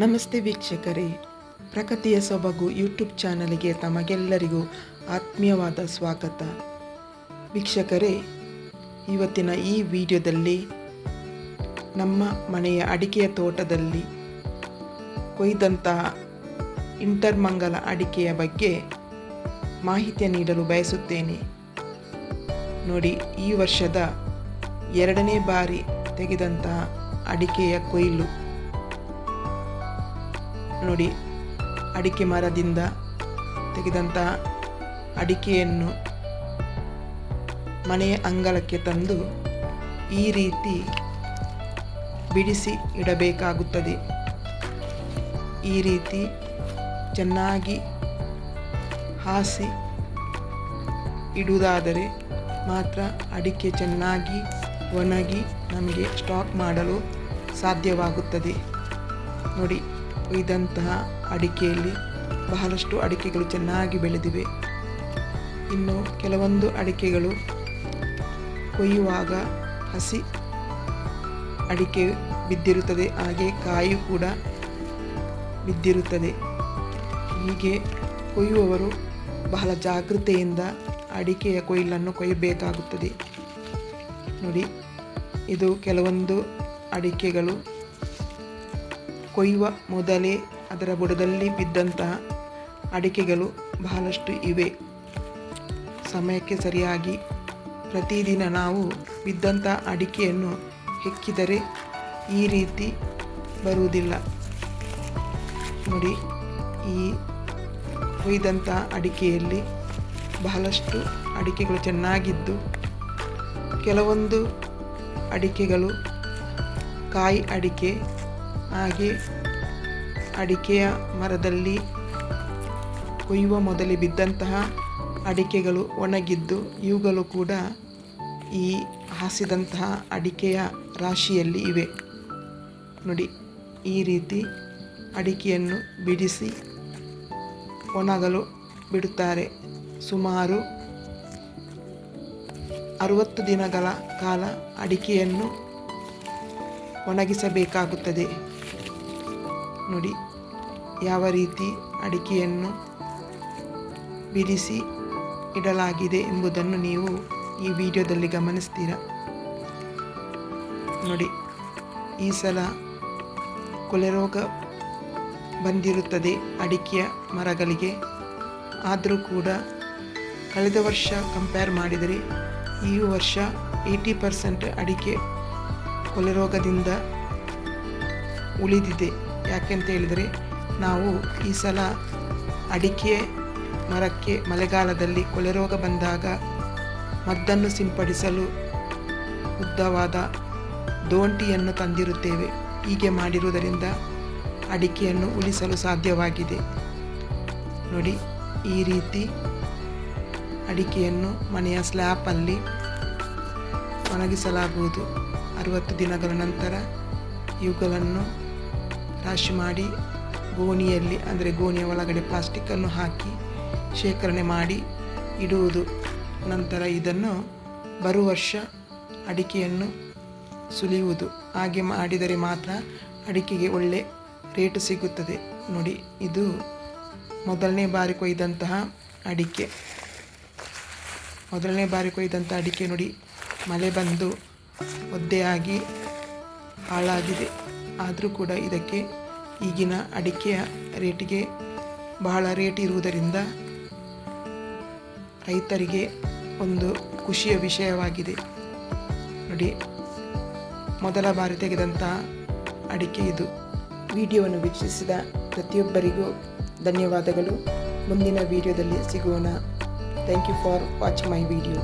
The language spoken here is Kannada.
ನಮಸ್ತೆ ವೀಕ್ಷಕರೇ. ಪ್ರಕೃತಿಯ ಸೊಬಗು ಯೂಟ್ಯೂಬ್ ಚಾನಲ್ಗೆ ತಮಗೆಲ್ಲರಿಗೂ ಆತ್ಮೀಯವಾದ ಸ್ವಾಗತ. ವೀಕ್ಷಕರೇ, ಇವತ್ತಿನ ಈ ವಿಡಿಯೋದಲ್ಲಿ ನಮ್ಮ ಮನೆಯ ಅಡಿಕೆಯ ತೋಟದಲ್ಲಿ ಕೊಯ್ದಂತಹ ಇಂಟರ್ಮಂಗಲ ಅಡಿಕೆಯ ಬಗ್ಗೆ ಮಾಹಿತಿ ನೀಡಲು ಬಯಸುತ್ತೇನೆ. ನೋಡಿ, ಈ ವರ್ಷದ ಎರಡನೇ ಬಾರಿ ತೆಗೆದಂತಹ ಅಡಿಕೆಯ ಕೊಯ್ಲು. ನೋಡಿ, ಅಡಿಕೆ ಮರದಿಂದ ತೆಗೆದಂತಹ ಅಡಿಕೆಯನ್ನು ಮನೆಯ ಅಂಗಳಕ್ಕೆ ತಂದು ಈ ರೀತಿ ಬಿಡಿಸಿ ಇಡಬೇಕಾಗುತ್ತದೆ. ಈ ರೀತಿ ಚೆನ್ನಾಗಿ ಹಾಸಿ ಇಡುವುದಾದರೆ ಮಾತ್ರ ಅಡಿಕೆ ಚೆನ್ನಾಗಿ ಒಣಗಿ ನಮಗೆ ಸ್ಟಾಕ್ ಮಾಡಲು ಸಾಧ್ಯವಾಗುತ್ತದೆ. ನೋಡಿ ಕೊಯ್ದಂತಹ ಅಡಿಕೆಯಲ್ಲಿ ಬಹಳಷ್ಟು ಅಡಿಕೆಗಳು ಚೆನ್ನಾಗಿ ಬೆಳೆದಿವೆ. ಇನ್ನು ಕೆಲವೊಂದು ಅಡಿಕೆಗಳು ಕೊಯ್ಯುವಾಗ ಹಸಿ ಅಡಿಕೆ ಬಿದ್ದಿರುತ್ತದೆ, ಹಾಗೆ ಕಾಯಿ ಕೂಡ ಬಿದ್ದಿರುತ್ತದೆ. ಹೀಗೆ ಕೊಯ್ಯುವವರು ಬಹಳ ಜಾಗೃತೆಯಿಂದ ಅಡಿಕೆಯ ಕೊಯ್ಲನ್ನು ಕೊಯ್ಯಬೇಕಾಗುತ್ತದೆ. ನೋಡಿ, ಇದು ಕೆಲವೊಂದು ಅಡಿಕೆಗಳು ಕೊಯ್ಯುವ ಮೊದಲೇ ಅದರ ಬುಡದಲ್ಲಿ ಬಿದ್ದಂತಹ ಅಡಿಕೆಗಳು ಬಹಳಷ್ಟು ಇವೆ. ಸಮಯಕ್ಕೆ ಸರಿಯಾಗಿ ಪ್ರತಿದಿನ ನಾವು ಬಿದ್ದಂಥ ಅಡಿಕೆಯನ್ನು ಹೆಕ್ಕಿದರೆ ಈ ರೀತಿ ಬರುವುದಿಲ್ಲ. ನೋಡಿ, ಈ ಕೊಯ್ದಂಥ ಅಡಿಕೆಯಲ್ಲಿ ಬಹಳಷ್ಟು ಅಡಿಕೆಗಳು ಚೆನ್ನಾಗಿದ್ದು, ಕೆಲವೊಂದು ಅಡಿಕೆಗಳು ಕಾಯಿ ಅಡಿಕೆ ಹಾಗೆ ಅಡಿಕೆಯ ಮರದಲ್ಲಿ ಕೊಯ್ಯುವ ಮೊದಲೇ ಬಿದ್ದಂತಹ ಅಡಿಕೆಗಳು ಒಣಗಿದ್ದು ಇವುಗಳು ಕೂಡ ಈ ಹಾಸಿದಂತಹ ಅಡಿಕೆಯ ರಾಶಿಯಲ್ಲಿ ಇವೆ. ನೋಡಿ, ಈ ರೀತಿ ಅಡಿಕೆಯನ್ನು ಬಿಡಿಸಿ ಒಣಗಲು ಬಿಡುತ್ತಾರೆ. ಸುಮಾರು ಅರುವತ್ತು ದಿನಗಳ ಕಾಲ ಅಡಿಕೆಯನ್ನು ಒಣಗಿಸಬೇಕಾಗುತ್ತದೆ. ನೋಡಿ, ಯಾವ ರೀತಿ ಅಡಿಕೆಯನ್ನು ಬಿಡಿಸಿ ಇಡಲಾಗಿದೆ ಎಂಬುದನ್ನು ನೀವು ಈ ವಿಡಿಯೋದಲ್ಲಿ ಗಮನಿಸ್ತೀರ? ನೋಡಿ, ಈ ಸಲ ಕೊಲೆರೋಗ ಬಂದಿರುತ್ತದೆ ಅಡಿಕೆಯ ಮರಗಳಿಗೆ. ಆದರೂ ಕೂಡ ಕಳೆದ ವರ್ಷ ಕಂಪೇರ್ ಮಾಡಿದರೆ ಈ ವರ್ಷ ಏಯ್ಟಿ ಪರ್ಸೆಂಟ್ ಅಡಿಕೆ ಕೊಲೆರೋಗದಿಂದ ಉಳಿದಿದೆ. ಯಾಕೆಂತ ಹೇಳಿದರೆ, ನಾವು ಈ ಸಲ ಅಡಿಕೆ ಮರಕ್ಕೆ ಮಳೆಗಾಲದಲ್ಲಿ ಕೊಲೆರೋಗ ಬಂದಾಗ ಮದ್ದನ್ನು ಸಿಂಪಡಿಸಲು ಉದ್ದವಾದ ದೋಂಟಿಯನ್ನು ತಂದಿರುತ್ತೇವೆ. ಹೀಗೆ ಮಾಡಿರುವುದರಿಂದ ಅಡಿಕೆಯನ್ನು ಉಳಿಸಲು ಸಾಧ್ಯವಾಗಿದೆ. ನೋಡಿ, ಈ ರೀತಿ ಅಡಿಕೆಯನ್ನು ಮನೆಯ ಸ್ಲ್ಯಾಪಲ್ಲಿ ಒಣಗಿಸಲಾಗುವುದು. ಅರುವತ್ತು ದಿನಗಳ ನಂತರ ಇವುಗಳನ್ನು ರಾಶಿ ಮಾಡಿ ಗೋಣಿಯಲ್ಲಿ, ಅಂದರೆ ಗೋಣಿಯ ಒಳಗಡೆ ಪ್ಲಾಸ್ಟಿಕ್ಕನ್ನು ಹಾಕಿ ಶೇಖರಣೆ ಮಾಡಿ ಇಡುವುದು. ನಂತರ ಇದನ್ನು ಬರುವ ವರ್ಷ ಅಡಿಕೆಯನ್ನು ಸುಲಿಯುವುದು. ಹಾಗೆ ಮಾಡಿದರೆ ಮಾತ್ರ ಅಡಿಕೆಗೆ ಒಳ್ಳೆ ರೇಟ್ ಸಿಗುತ್ತದೆ. ನೋಡಿ, ಇದು ಮೊದಲನೇ ಬಾರಿ ಕೊಯ್ದಂತಹ ಅಡಿಕೆ. ಮೊದಲನೇ ಬಾರಿ ಕೊಯ್ದಂಥ ಅಡಿಕೆ ನೋಡಿ. ಮಳೆ ಬಂದು ಒದ್ದೆಯಾಗಿ ಹಾಳಾಗಿದೆ. ಆದರೂ ಕೂಡ ಇದಕ್ಕೆ ಈಗಿನ ಅಡಿಕೆಯ ರೇಟಿಗೆ ಬಹಳ ರೇಟ್ ಇರುವುದರಿಂದ ರೈತರಿಗೆ ಒಂದು ಖುಷಿಯ ವಿಷಯವಾಗಿದೆ. ನೋಡಿ, ಮೊದಲ ಬಾರಿ ತೆಗೆದಂಥ ಅಡಿಕೆ ಇದು. ವಿಡಿಯೋವನ್ನು ವೀಕ್ಷಿಸಿದ ಪ್ರತಿಯೊಬ್ಬರಿಗೂ ಧನ್ಯವಾದಗಳು. ಮುಂದಿನ ವಿಡಿಯೋದಲ್ಲಿ ಸಿಗೋಣ. Thank you for watch my video